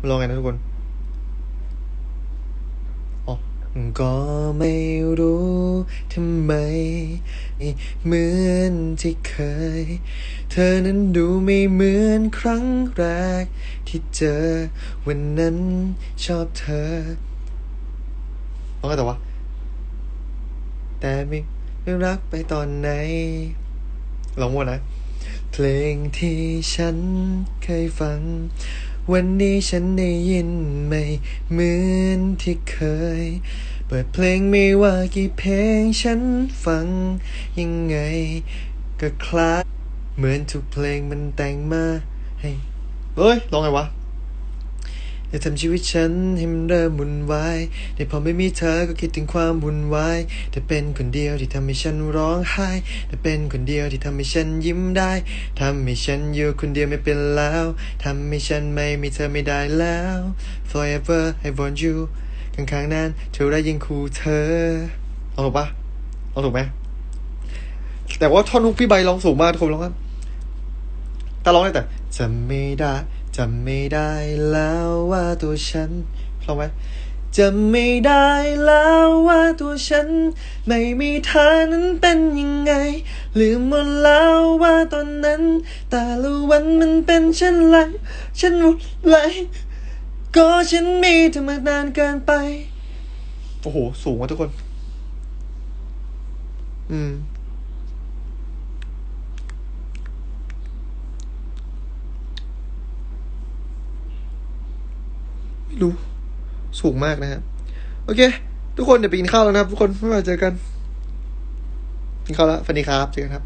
มันร้องไงนะทุกคนอ๋อก็ไม่รู้ทำไม เหมือนที่เคย เธอนั้นดูไม่เหมือนครั้งแรก ที่เจอ วันนั้นชอบเธอร้องไงต่อวะแต่ไม่ไม่รักไปตอนไหนลองว่านะ เพลงที่ฉันเคยฟัง วันนี้ฉันได้ยินไม่เหมือนที่เคย เปิดเพลงไม่ว่ากี่เพลงฉันฟังยังไง ก็คล้ายเหมือนทุกเพลงมันแต่งมาให้เฮ้ยร้องไงวะ อย่าทำชีวิตฉันให้มันเริ่มวุ่นวายแต่พอไม่มีเธอก็คิดถึงความวุ่นวายแต่เป็นคนเดียวที่ทำให้ฉันร้องไห้แต่เป็นคนเดียวที่ทำให้ฉันยิ้มได้ทำให้ฉันอยู่คนเดียวไม่เป็นแล้วทำให้ฉันไม่มีเธอไม่ได้แล้ว forever I want you ข้างๆนั้นเท่าไรยังคู่เธอลองถูกปะลองถูกไหมแต่ว่าท่อนฮุกพี่ใบร้องสูงมากทุกคนร้องครับตาร้องได้แต่ จำไม่ได้จำไม่ได้แล้วว่าตัวฉันลองไหมจำไม่ได้แล้วว่าตัวฉัน ไม่มีเธอนั้นเป็นยังไง ลืมหมดแล้วว่าตอนนั้น แต่ละวันมันเป็นเช่นไรฉันหมดไรก็ฉันมีเธอมานานเกินไป โอ้โห สูงว่ะทุกคน อืม ไม่รู้ สูงมากนะครับ โอเค ทุกคนเดี๋ยวไปกินข้าวแล้วนะครับ ทุกคนไม่มาเจอกันกินข้าวแล้วฝันดีครับเจอกันครับ